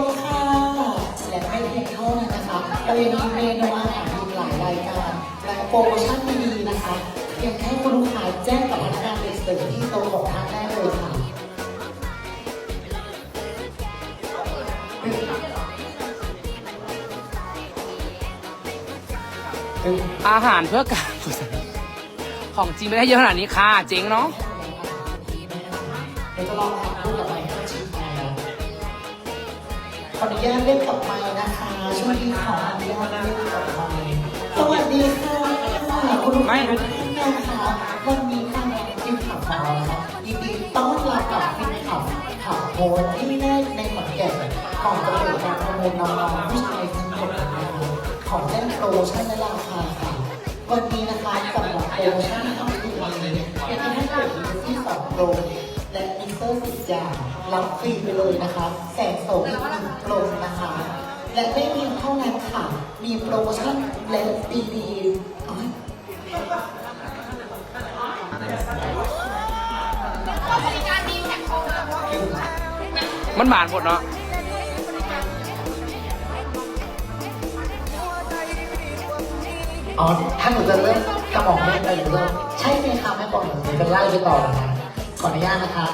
มค่ะ และไม่เพียงเท่านั้นนะคะเรายังมีเมนูอาหารอีกหลายรายการ และโปรโมชั่นดีๆนะคะ เพียงแค่คุณลูกค้าแจ้งกับพนักงานเด็กเสิร์ฟที่โต๊ะของท่านได้เลยค่ะอาหารเพื่อการกุศลของจริงไม่ได้เยอะขนาดนี้ค่ะ เจ๋งเนาะ เดี๋ยวจะลองทำคู่กับไมค์ให้ชิมกันข ออนุญาตเล่นกับไมค์นะคะ ช่วงนี้ขออนุญาตเล่นกับไมค์สวัสดีค่ะคุณลูกค้ทุกท่านนะคะวันนี้ทางทีมข่าวของเรานะคะยินดีต้อนรับกับทีมข่าวข่าวโพสที่แรกในขอนแก่นก่อนจะเปิดการประมูลน้องๆผู้ชายทั้งหมดนะคะขอแจ้งโปรโมชั่นและราคาค่ะ วันนี้นะคะสำหรับโปรชั่นทั้งคืนวันนี้เป็นให้เปิดที่สองโปร และมิเตอร์สิบอย่างรับฟรีไปเลยนะคะ แสงโสมอีกหนึ่งโปรนะคะ และไม่เพียงเท่านั้นค่ะ มีโปรโมชั่นและดีๆอ๋อมันหวานหมดเนาะอ๋อถ้าหนูจะเริ่มกระหม่อมเล่นไปหรือเริ่มใช่ไหมคะแม่บอกหนูจะไล่ไปต่อนะคะ ขออนุญาตนะคะ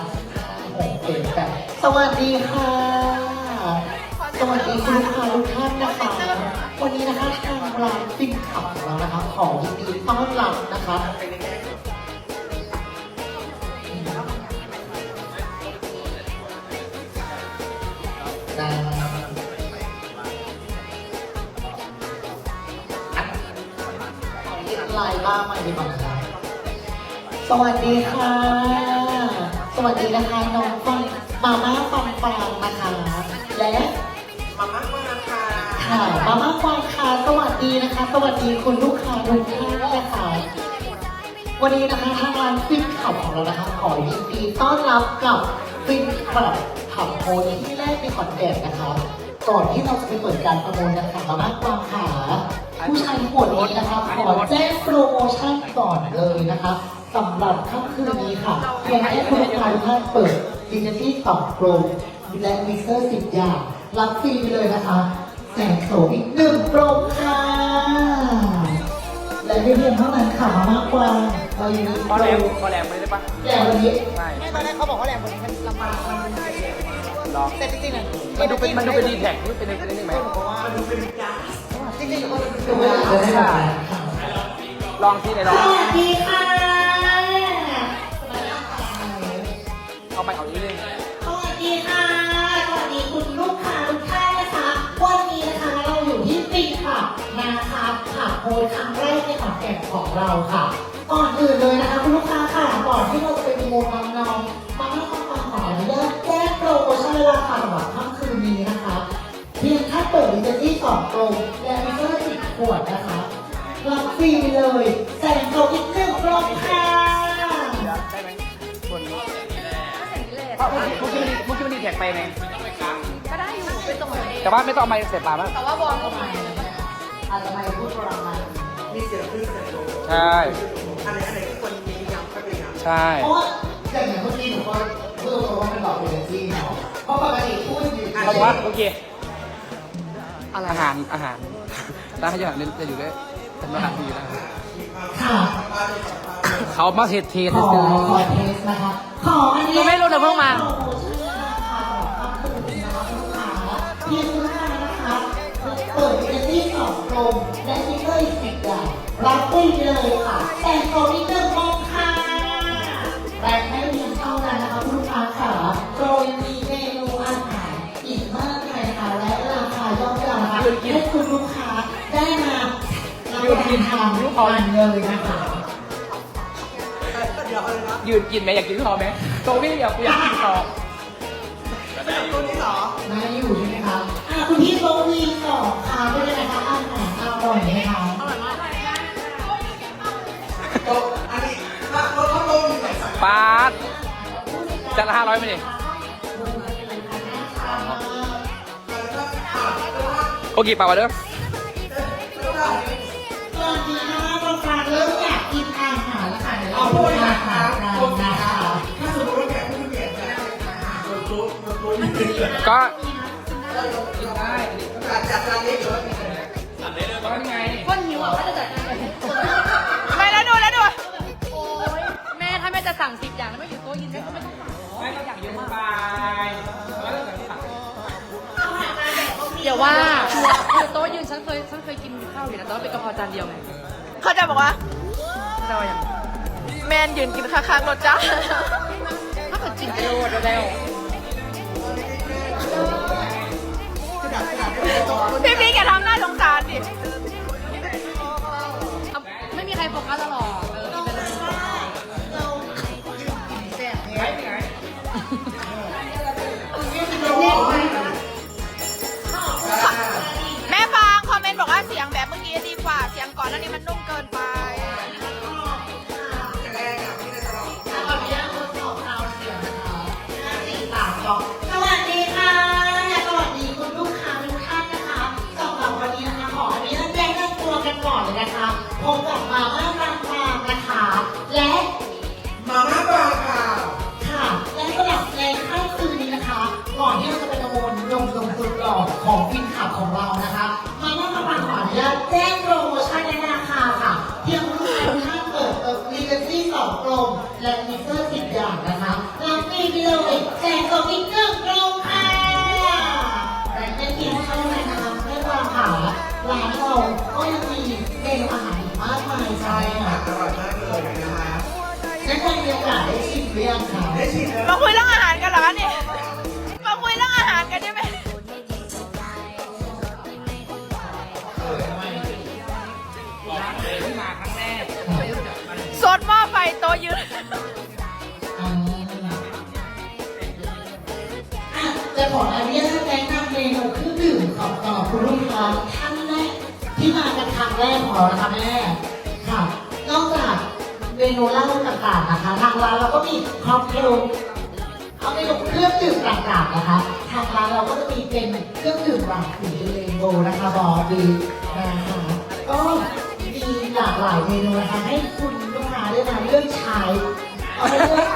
โอเคแบบสวัสดีค่ะ สวัสดีคุณลูกค้าทุกท่านนะคะ วันนี้นะคะทางร้านฟินขับของเรานะคะ ขอยินดีต้อนรับนะคะได้ไลน์บ้างไหมดีกว่าครับสวัสดีค่ะ สวัสดีนะคะน้องฟังมาม่าฟังฟังนะคะและมาม่ามาค่ะค่ะมาม่าฟังค่ะสวัสดีนะคะ สวัสดีคุณลูกค้าทุกท่านนะคะวันนี้นะคะทางร้านฟินขับของเรานะคะขอยินดีต้อนรับกับฟินขับขับโพสที่แรกในขอนแก่นนะคะก่อนที่เราจะไปเปิดการประมูลนะคะมาม่าฟังค่ะผู้ชายทั้งหมดนี้นะคะขอแจ้งโปรโมชั่นก่อนเลยนะคะ สำหรับค่ำคืนนี้ค่ะเพียงแค่คุณลูกค้าทุกท่านเปิดดิจิตี้สองโปรและมิเซอร์สิบอย่าง รับฟรีไปเลยนะคะแสงโสมอีกหนึ่งโปรค่ะ และไม่เพียงเท่านั้นค่ะมามากกว่าเรายังมีพอแรงพอแรงไปได้ปะแต่วันนี้ ใช่ไม่ตอนแรกเขาบอกว่าแรงกว่านี้มันลำบากมันหรอแต่จริงๆเนี่ยมันดูเป็นมันดูเป็นดีแท็กนี่เป็นเป็นนี่ไหมเพราะว่ามันดูเป็นก๊าซจริงๆมันดูเวลาจะได้แบบนั้นค่ะ ลองที่ไหนลอง สวัสดีค่ะ ไปเอาอีกนิดนึงสวัสดีค่ะ สวัสดีคุณลูกค้าทุกท่านนะคะ วันนี้นะคะเราอยู่ที่ปิงค่ะนะคะค่ะโพสต์ครั้งแรกในขอนแก่นของเราค่ะ ก่อนอื่นเลยนะคะคุณลูกค้าค่ะ ก่อนที่เราจะไปดูโมน้องนองมาให้ความฟังขออนุญาตแจ้งโปรโมชั่นราคาสำหรับค่ำคืนนี้นะคะ เพียงแค่เปิดดิจิตี้สองกลมและมิเตอร์สิบขวดนะคะรับฟรีเลยแสงโตอีกหนึ่งกลมค่ะ แท็กไปไงก็ได้อยู่ไปตรงไหนแต่ว่าไม่ต้องเอาไม้เสียบปากมากแต่ว่าบอลก็มาอาจจะไม่พูดประมาณมีเสียงขึ้นเสียงลงใช่อะไรอะไรที่คนมีย้ำก็ไปย้ำใช่เพราะว่าอย่างอย่างเมื่อกี้หนูก็พูดตรงๆว่ามันหลอกเอเนจีเนาะเพราะปกติพูดอยู่เพราะว่าโอเคอาหารอาหารร้านอาหารเนี่ยจะอยู่ได้ทำอาหารดีนะค่ะเขามาเทสเทสขอซื้อขอเทสนะคะขออันนี้หนูไม่รู้เดี๋ยวเพิ่งมา ลมและสติ๊กเกอร์อีกสิบอย่างรับฟรีไปเลยค่ะ แต่งตัวนิดนึงมองค่ะแต่ไม่เพียงเท่านั้นนะคะคุณลูกค้าค่ะโปรยังมีเมนูอาหารอีกมากมายค่ะและราคาย่อมเยานะคะให้คุณลูกค้าได้มารับประทานทุกวันเลยนะคะเดี๋ยวอะไรนะยืนกินไหมอยากกินต่อไหมโตวี่อยากอยากกินต่อตัวนี้เหรอมาอยู่ใช่ไหมคะอะคุณพี่โบวีต่อค่ะเป็นยังไงคะ อาหารอร่อยไหมคะตัวอันนี้ถ้ารถพัดลมมีไหนใส่ปาดจะละห้าร้อยไหมดิโอเคปากวะเด้อตอนนี้นะคะเราฟังเริ่มอยากกินอาหารแล้วค่ะเดี๋ยวเราพูดอาหารกันนะคะถ้าสมมติว่าแกะผู้แก่จะอาหารรถรถรถรถก็ ก็นี่ไงก้นหิวอะก็จะจัดการเลยไม่แล้วดูแล้วดูโอ้ยแม่ถ้าแม่จะสั่งสิบอย่างแล้วไม่อยู่โต๊ะยินแม่ก็ไม่ต้องสั่งไม่ก็อยากเยอะไปแล้วก็สั่งเดี๋ยวว่าคือโต๊ะยืนฉันเคยฉันเคยกินข้าวอยู่นะแต่ว่าเป็นกะเพราจานเดียวไงเขาจะบอกว่าเราอย่างแมนยืนกินข้างๆรถจ้าถ้าเกิดจินไปโลดแล้วพี่พี่แกทำหน้าสงสารดิเอาไม่มี ใครโฟกัสเราหรอ ขับของเรานะคะมาม่าบางฟางขออนุญาตแจ้งโปรโมชั่นและราคาค่ะเพียงคุณลูกค้าทุกท่านเปิดเปิดรีเจนซี่สองกลมและมีเซอร์สิบอย่างนะคะรับฟรีไปเลยแจกสองอีกหนึ่งกลมค่ะแต่ไม่เพียงเท่านั้นนะคะไม่วางขาร้านเราก็ยังมีเมนูอาหารอีกมากมายใช่อาค่ะหารอร่อยมากเลยนะคะและใครมีโอกาสได้ชิมหรือยังคะได้ชิมแล้วมาคุยเรื่องอาหารกันเหรอคะเนี่ย ออนุญาตแนะนำเมนูเครื่องดื่มของต่อคุณลูกค้าท่านแรกที่มากันครั้งแรกของเรานะคะแม่ค่ะ นอกจากเมนูเหล้าต่างๆนะคะทางร้านเราก็มีค็อกเทลเอาไปลงเครื่องดื่มต่างๆนะคะ ทางร้านเราก็จะมีเป็นเครื่องดื่มหลากสีเรนโบว์นะคะบอบีนะคะก็มีหลากหลายเมนูนะคะให้คุณลูกค้าได้มาเลือกใช้เอาไปเลือก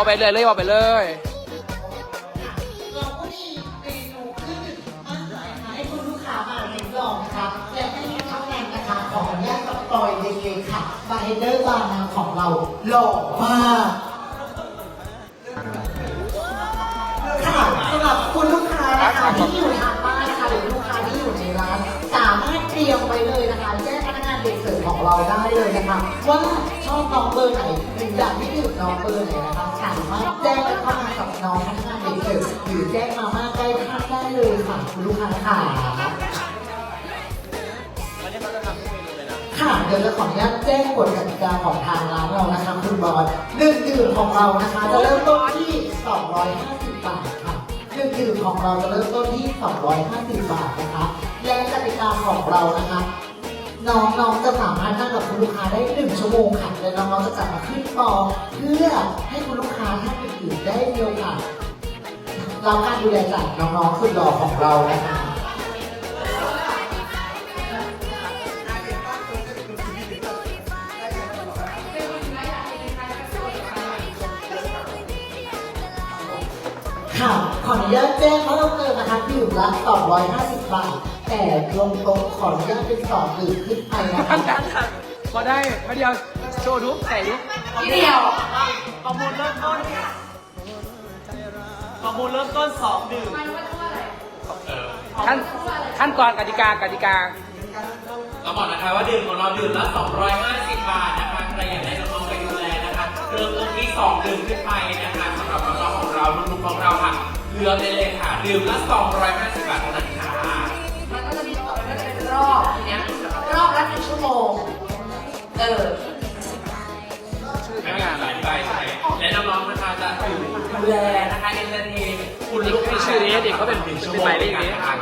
บอกไปเลยเลยบอกไปเลยเราก็มีเมนูครื่อมมากมายนะคะให้คุณลูกค้ามาริมลองนะคะและไม่มีเท่านั้นนะคะขออนุญาตสปอยเลยเลยค่ะบาร์เฮเดอร์บาร์นาของเราหล่อมากค่ะสำหรับคุณลูกค้านะคะที่อยู่ สามารถเตรียมไว้เลยนะคะแจ้งพนักงานเด็กเสิร์ฟของเราได้เลยนะคะว่าชอบน้องเบอร์ไหนหรืออยากให้ดื่มน้องเบอร์ไหนนะคะสามารถแจ้งเข้ามากับน้องพนักงานเด็กเสิร์ฟหรือแจ้งมาม่าใกล้ท่านได้เลยค่ะคุณลูกค้าค่ะค่ะเดี๋ยวจะขออนุญาตแจ้งกฎกติกาของทางร้านเรานะคะคุณบอลหนึ่งดื่มของเรานะคะจะเริ่มต้นที่ 250 บาทค่ะหนึ่งดื่มของเราจะเริ่มต้นที่ 250 บาทนะคะ และกติกาของเรานะคะน้องๆจะสามารถนั่งกับคุณลูกค้าได้หนึ่งชั่วโมงค่ะและน้องๆจะกลับมาขึ้นปอเพื่อให้คุณลูกค้าท่านอื่นๆได้มีโอกาสรับการดูแลจากน้องๆสุดหล่อของเรานะคะค่ะ ขออนุญาตแจ้งเพิ่มเติมนะคะดื่มละ250 บาท แต่ลงตรงขออนุญาตเป็นสองดื่มขึ้นไปนะคะพอได้มาเดียวโชว์ดูใส่ดูทีเดียวประมูลเริ่มต้นประมูลเริ่มต้นสองดื่มขั้นขั้นตอนกติกากติกาเราบอกนะคะว่าดื่มของเราดื่มละ250 บาทนะคะใครอยากได้น้องๆไปดูแลนะคะเริ่มต้นที่2ดื่มขึ้นไปนะคะสำหรับน้องๆของเราลูกๆของเรา ค่ะเลือกได้เลยค่ะดื่มละ250บาทเท่านั้นค่ะมันก็จะมีต่อก็จะเป็นรอบทีเนี้ยรอบละหนึ่งชั่วโมง เออไม่มีการอธิบายใช่ไหมและน้องๆนะคะจะอยู่ดูแลนะคะเอนเตอร์เทนคุณลูกค้าชื่อนี้เด็กเขาเป็นหนึ่งชั่วเป็นโมงหมายเลขนี้นะคะ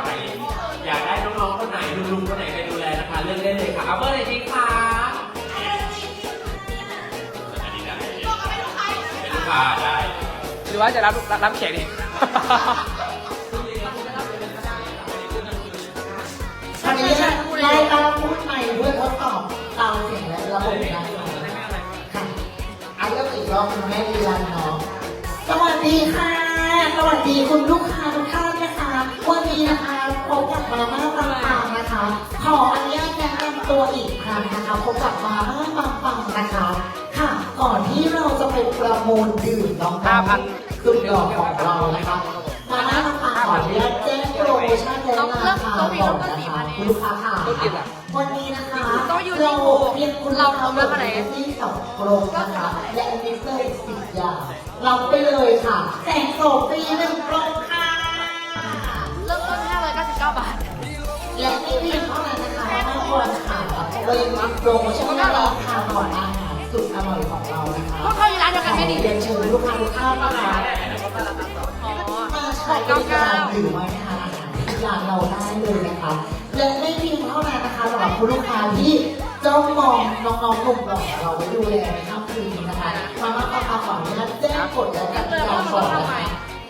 อยากได้น้องๆคนไหนลุงๆคนไหนไปดูแลนะคะเลือกได้เลยค่ะเอาเบอร์ไหนดีคะอันนี้ได้เป็นลูกค้าได้หรือว่าจะรับรับรับแขกเอันนี้ใช่ไงเรามพูดใหม่ด้วยทดสอบเตาเสียงและระบบการค่ะอันก็อีกรอบคุณแม่ดีรันเนาะสวัสดีค่ะ สวัสดีคุณลูกค้าทุกท่านนะคะ วันนี้นะคะพบกับมาม่าปังปังนะคะ ขออนุญาตแนะนำตัวอีกครั้งนะคะพบกับมาม่าปังปังนะคะ ค่ะ ก่อนที่เราจะไปประมูลดื่มน้องเปัง คือดอกของเรานะคะมาม่าปังปังขออนุญาตแจ้งโปรโมชั่นและราคาก่อนนะคะคุณลูกค้าค่ะต้องกินอะวันนี้นะคะโต๊ะอยู่เราที่เพียงคุณเราเราทำแล้วเท่าไหร่ที่สองโปรนะคะและมิเตอร์อีกสิบอย่างรับไปเลยค่ะแสงโสมฟรีหนึ่งโปรค่ะเริ่มต้น599 บาท และไม่เพียงเท่านั้นนะคะทุกคนค่ะเลยมาโปรโมชั่นราคาก่อนอาหารสุดอร่อยของเรานะคะพวกเขาอยู่ร้านเดียวกันไหมนี่เรียนเชิญลูกค้าทุกท่านนะคะอ๋อ มาใช้บริการหรือว่าทานอาหารที่ร้านเราได้เลยนะคะและไม่เพียงเท่านั้นนะคะสำหรับคุณลูกค้าที่จ้องมองน้องๆหนุ่มหล่อเราไว้ดูแลในค่ำคืนนี้นะคะมามาปาปาขออนุญาตแจ้งกฎและกติกาก่อนนะคะ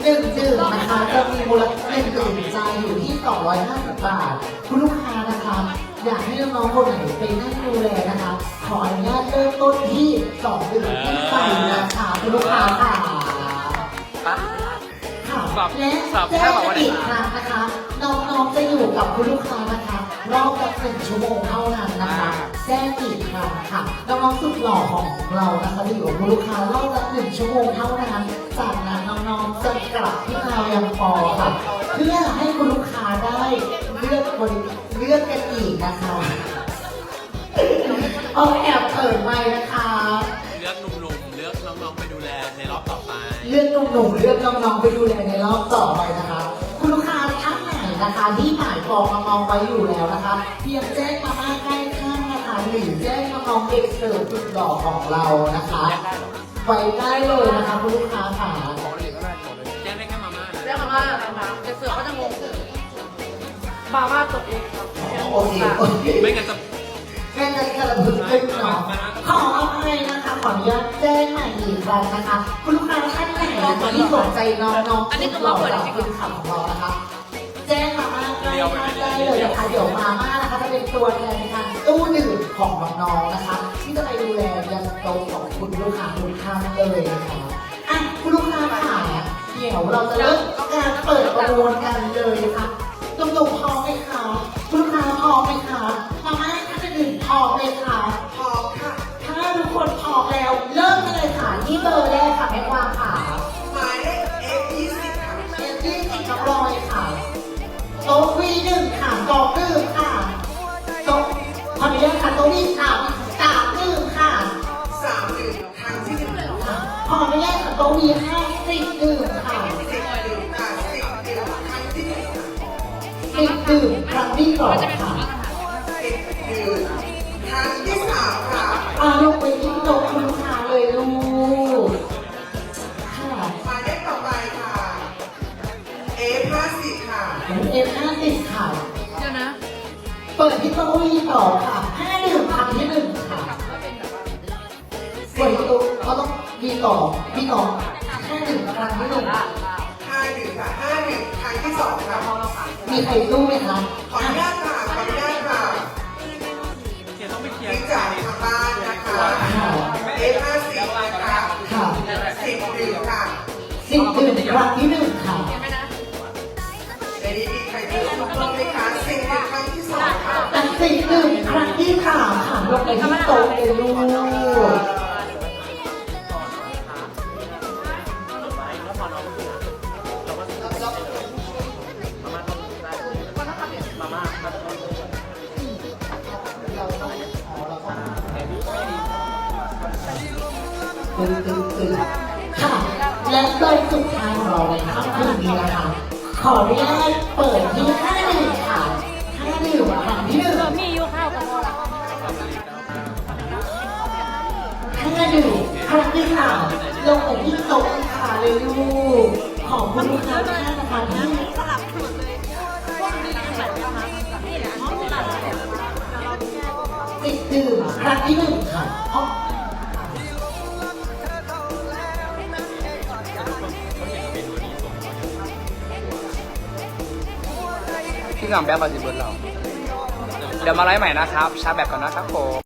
หนึ่งดื่มนะคะจะมีมูลค่าหนึ่งดื่มใจอยู่ที่ 250 บาท คุณลูกค้านะคะ อยากให้น้องๆคนไหนไปนั่งดูแลนะคะ ขออนุญาตเริ่มต้นที่สองดื่มขึ้นไปนะคะคุณลูกค้าค่ะ สับและสับแจ้แค่งบอกว่าอีกครั้งนะคะน้องๆจะอยู่กับคุณลูกค้านะคะรอบละหนึ่งชั่วโมงเท่านั้นนะคะแจ้งอีกครั้งค่ะน้องๆสุดหล่อของเรานะคะจะอยู่กับคุณลูกค้ารอบละหนึ่งชั่วโมงเท่านั้นจากนั้นน้องๆจะกลับที่เรายังปอค่ะ เพื่อให้คุณลูกค้าได้เลือกบริเลือกกันอีกนะคะ เอาแอบเปิดไมค์นะคะ เลือกหนุ่มๆเลือกน้องๆไปดูแลในรอบต่อไปนะคะ คุณลูกค้าท่านไหนนะคะที่หมายปองน้องๆไว้อยู่แล้วนะคะเพียงแจ้งมาม่าใกล้ข้างนะคะหรือแจ้งน้องๆเด็กเสิร์ฟสุดหล่อของเรานะคะไว้ได้เลยนะคะคุณลูกค้าค่ะของเหลือก็ได้ของเลยแจ้งได้แค่มาม่านะเรียกมาว่าจะเสือกก็จะงงมาม่าตกเองครับโอเคโอเคไม่งั้นจะแค่นั้นกระพึงขึ้นเนาะขออภัยนะคะขออนุญาตแจ้งใหม่อีกครั้งนะคะคุณลูก ค้าท่านไหนนะคะที่สนใจน้องอันนี้คือมาเปิดจริงๆคุณขับของเรานะคะแจ้งมาม่าใกล้ท่านได้เลยนะคะเดี๋ยวมาม่านะคะจะเป็นตัวแทนในการตู้ดื่มของน้องๆนะคะ ที่จะไปดูแลยังโต๊ะของคุณลูกค้าทุกท่านเลยนะคะอะคุณลูกค้าค่ะเดี๋ยวเราจะเริ่มการเปิดประมูลกันเลยนะคะตุ่มๆพอ สิบดื่มครั้งที่สองค่ะสิบดื่มครั้งที่สามค่ะอาลงไปที่โต๊ะคุณคาเลยลูกค่ะหมายเลขต่อไปค่ะ F50 ค่ะเอ็มห้าสิบค่ะ เดี๋ยวนะ เปิดที่โต๊ะวีต่อค่ะห้าดื่มครั้งที่หนึ่งค่ะเปิดประตูเขาต้องวีต่อวีต่อ มีใครสู้ไหมคะขออนุญาตค่ะ ขออนุญาตค่ะเขียนต้องไปเคลียนี่ร์จากทางบ้านนะคะ F50 นะคะค่ะสิบดื่มค่ะสิบดื่มครั้งที่หนึ่งค่ะเห็นไหมนะในนี้มีใครดื่มบ้างไหมคะสิบดื่มครั้งที่สองค่ะแต่สิบดื่มครั้งที่สามค่ะลงไปที่โต๊ะเลยลูก ตึงตึงตึงค่ะ และโดยสุดท้ายของเราในค่ำคืนนี้นะคะ ขออนุญาตเปิดที่ห้าดื่มค่ะห้าดื่มครั้งที่หนึ่งมีอยู่ข้าวกับห้าดื่มครั้งที่สามลงไปที่โต๊ะค้าเลยลูกขอบคุณลูกค้าทุกท่านนะคะที่ติดดื่มครั้งที่หนึ่งค่ะ พราะพี่สั่งแบบมาสิบเบิร์ดเรา เดี๋ยวมาไลฟ์ใหม่นะครับ ชาร์จแบบก่อนนะครับผม